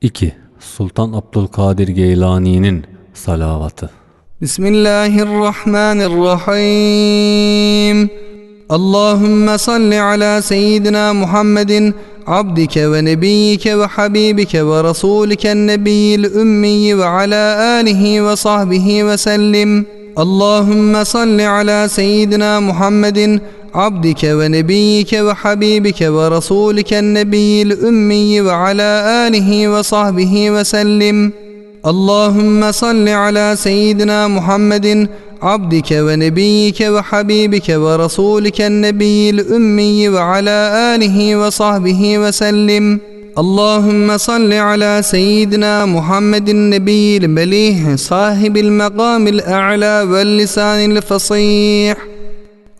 2. Sultan Abdülkadir Geylani'nin salavatı. بسم الله الرحمن الرحيم اللهم صل على سيدنا محمد عبدك ونبيك وحبيبك ورسولك النبي الأمي وعلى آله وصحبه وسلم اللهم صل على سيدنا محمد عبدك ونبيك وحبيبك ورسولك النبي الأمي وعلى آله وصحبه وسلم. اللهم صل على سيدنا محمد عبدك ونبيك وحبيبك ورسولك النبي الأمي وعلى آله وصحبه وسلم. اللهم صل على سيدنا محمد النبي المليح صاحب المقام الأعلى واللسان الفصيح.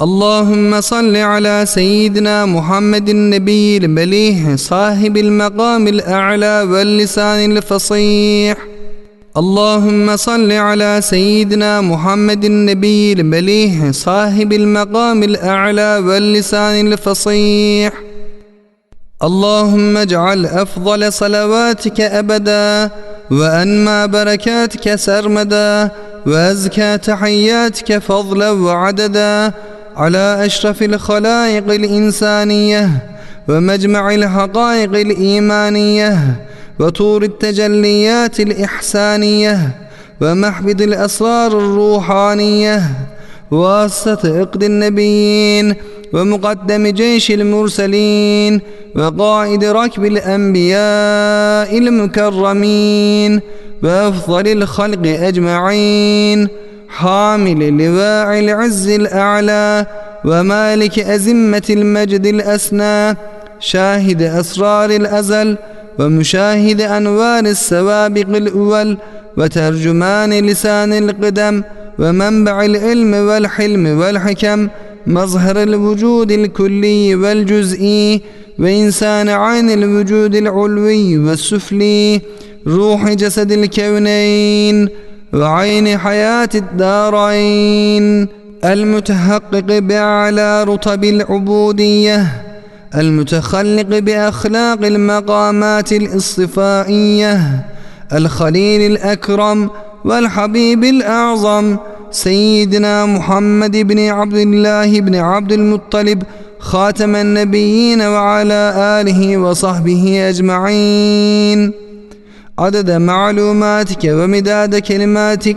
اللهم صل على سيدنا محمد النبي المليح صاحب المقام الأعلى واللسان الفصيح. اللهم صل على سيدنا محمد النبي المليح صاحب المقام الأعلى واللسان الفصيح. اللهم اجعل أفضل صلواتك أبدا وأنمى بركاتك سرمدا وأزكى تحياتك فضلا وعددا. على أشرف الخلائق الإنسانية ومجمع الحقائق الإيمانية وطور التجليات الإحسانية ومحبد الأسرار الروحانية واسطة إقد النبيين ومقدم جيش المرسلين وقائد ركب الأنبياء المكرمين وأفضل الخلق أجمعين حامل لواء العز الأعلى ومالك أزمة المجد الأسنى شاهد أسرار الأزل ومشاهد أنوار السوابق الأول وترجمان لسان القدم ومنبع العلم والحلم والحكم مظهر الوجود الكلي والجزئي وإنسان عين الوجود العلوي والسفلي روح جسد الكونين. وعين حياة الدارين المتحقق بأعلى رتب العبودية المتخلق بأخلاق المقامات الاصطفائية الخليل الأكرم والحبيب الأعظم سيدنا محمد بن عبد الله بن عبد المطلب خاتم النبيين وعلى آله وصحبه أجمعين. عدد معلوماتك ومداد كلماتك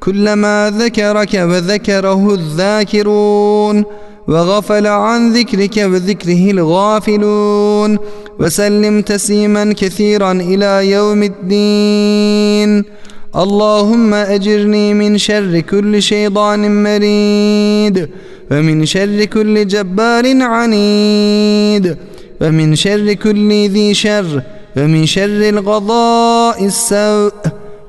كلما ذكرك وذكره الذاكرون وغفل عن ذكرك وذكره الغافلون وسلم تسليما كثيرا إلى يوم الدين. اللهم أجرني من شر كل شيطان مريد ومن شر كل جبار عنيد ومن شر كل ذي شر ومن شر القضاء السوء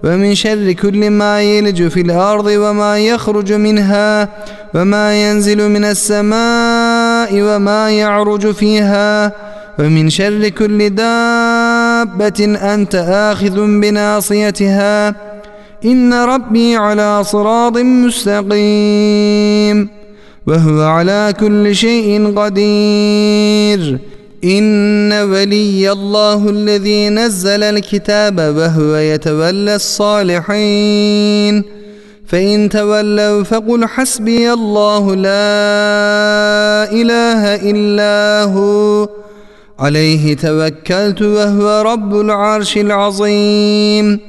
ومن شر كل ما يلج في الأرض وما يخرج منها وما ينزل من السماء وما يعرج فيها. ومن شر كل دابة أنت آخذ بناصيتها. إن ربي على صراط مستقيم وهو على كل شيء قدير. إن ولي الله الذي نزل الكتاب وهو يتولى الصالحين. فإن تولوا فقل حسبي الله لا إله إلا هو. عليه توكلت وهو رب العرش العظيم.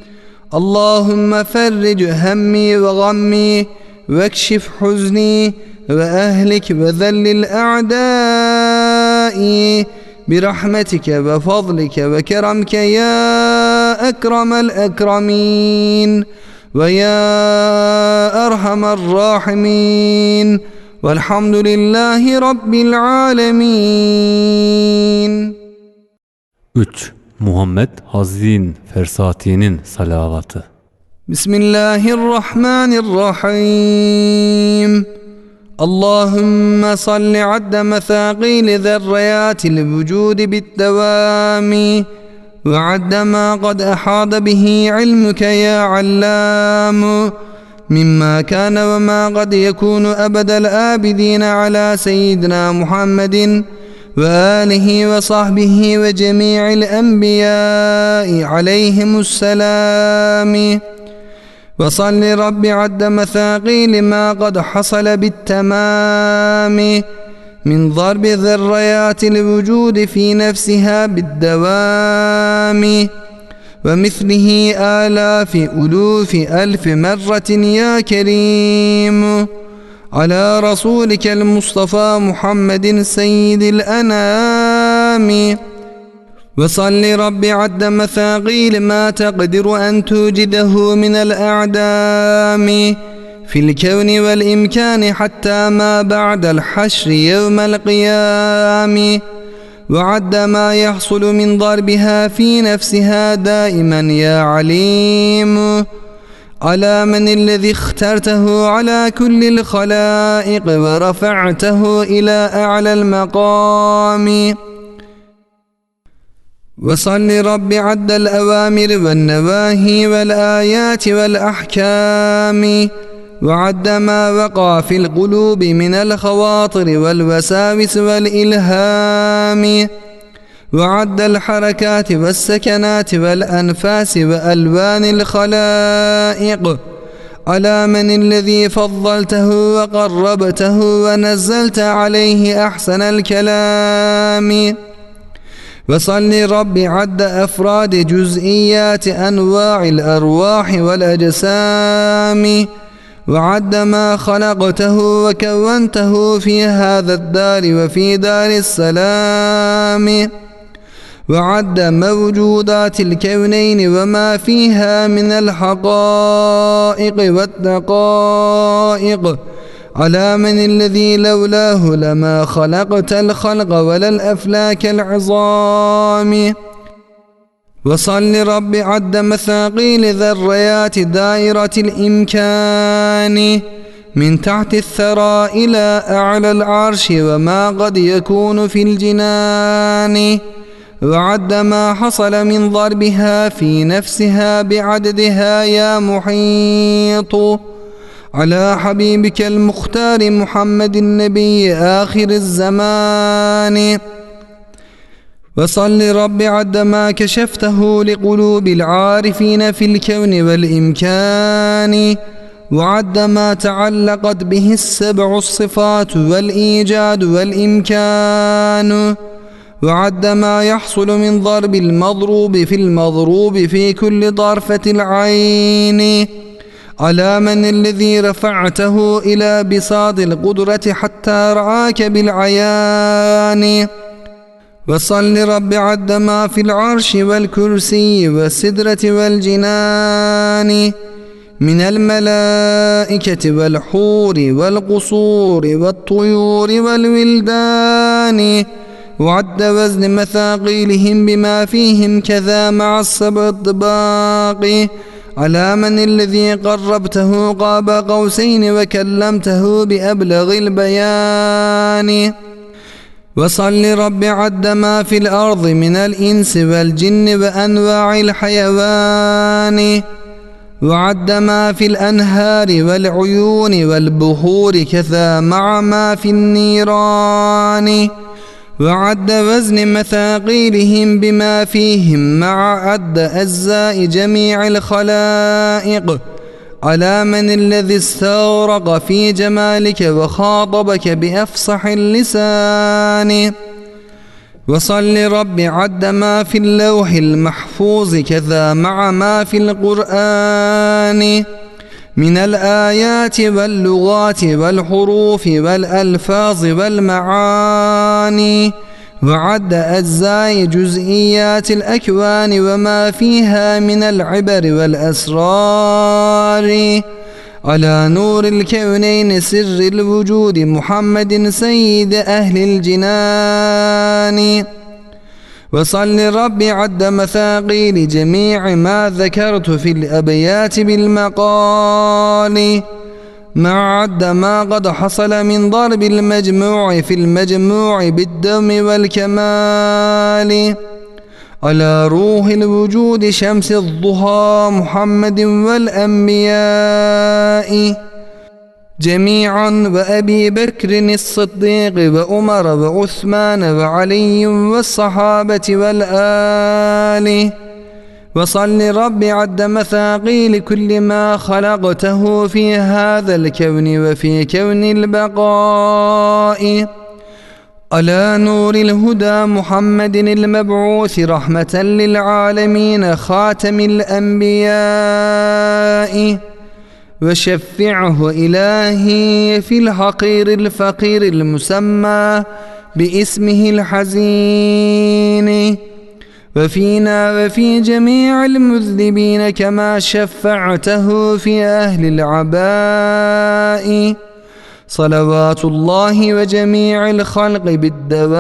اللهم فرج همي وغمي واكشف حزني وأهلك وذل الأعداء. برحمتك وفضلك وكرمك يا أكرم الأكرمين ويا أرحم الراحمين والحمد لله رب العالمين 3. Muhammed Hazin Fersati'nin salavatı. بسم الله الرحمن الرحيم اللهم صل عد مثاقيل ذريات الوجود بالدوام وعد ما قد أحاط به علمك يا علام. مما كان وما قد يكون أبد الآبدين على سيدنا محمد وآله وصحبه وجميع الأنبياء عليهم السلام. وصل رب عد مثاقيل ما قد حصل بالتمام من ضرب ذريات الوجود في نفسها بالدوام ومثله آلاف ألوف ألف مرة يا كريم على رسولك المصطفى محمد سيد الأنام وصل رب عد مثاقيل ما تقدر أن توجده من الأعدام في الكون والإمكان حتى ما بعد الحشر يوم القيام. وعد ما يحصل من ضربها في نفسها دائما يا عليم. على من الذي اخترته على كل الخلائق ورفعته إلى أعلى المقام؟ وصل رب عد الأوامر والنواهي والآيات والأحكام وعد ما وقع في القلوب من الخواطر والوساوس والإلهام وعد الحركات والسكنات والأنفاس وألوان الخلائق. على من الذي فضلته وقربته ونزلت عليه أحسن الكلام؟ وصل رب عد أفراد جزئيات أنواع الأرواح والأجسام وعد ما خلقته وكونته في هذا الدار وفي دار السلام وعد موجودات الكونين وما فيها من الحقائق والدقائق على من الذي لولاه لما خلقت الخلق ولا الأفلاك العظام. وصل رب عد مثاقيل ذريات دائرة الإمكان. من تحت الثرى إلى أعلى العرش وما قد يكون في الجنان. وعد ما حصل من ضربها في نفسها بعددها يا محيط. على حبيبك المختار محمد النبي آخر الزمان. وصل رب عد ما كشفته لقلوب العارفين في الكون والإمكان. وعد ما تعلقت به السبع الصفات والإيجاد والإمكان. وعد ما يحصل من ضرب المضروب في المضروب في كل طرفة العين. على من الذي رفعته إلى بساط القدرة حتى رعاك بالعيان؟ وصل رب عد ما في العرش والكرسي والسدرة والجنان من الملائكة والحور والقصور والطيور والولدان. وعد وزن مثاقيلهم بما فيهم كذا مع السبع الطباق على من الذي قربته قاب قوسين وكلمته بأبلغ البيان؟ وصل رب عد ما في الأرض من الإنس والجن وأنواع الحيوان. وعد ما في الأنهار والعيون والبحور كذا مع ما في النيران. وعد وزن مثاقيلهم بما فيهم مع عد أجزاء جميع الخلائق على من الذي استغرق في جمالك وخاطبك بأفصح اللسان. وصل رب عد ما في اللوح المحفوظ كذا مع ما في القرآن. من الآيات واللغات والحروف والألفاظ والمعاني. وعد أجزاء جزئيات الأكوان وما فيها من العبر والأسرار. على نور الكونين سر الوجود محمد سيد أهل الجنان. وصل رب عد مثاقيل جميع ما ذكرت في الأبيات بالمقال. مع عد ما قد حصل من ضرب المجموع في المجموع بالدم والكمال. على روح الوجود شمس الضحى محمد والأنبياء. جميعا وأبي بكر الصديق وعمر وعثمان وعلي والصحابة والآل. وصل رب عد مثاقيل كل ما خلقته في هذا الكون وفي كون البقاء. على نور الهدى محمد المبعوث رحمة للعالمين خاتم الأنبياء. وشفعه إلهي في الحقير الفقير المسمى باسمه الحزين. وفينا وفي جميع المذنبين كما شفعته في أهل العباء. صلوات الله وجميع الخلق بالدوام.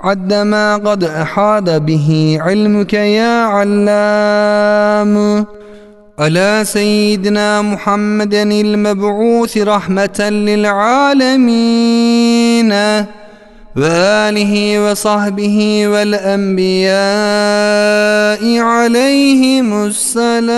عد ما قد أحاط به علمك يا علام. على سيدنا محمد المبعوث رحمة للعالمين؟ وآله وصحبه والأنبياء عليهم السلام.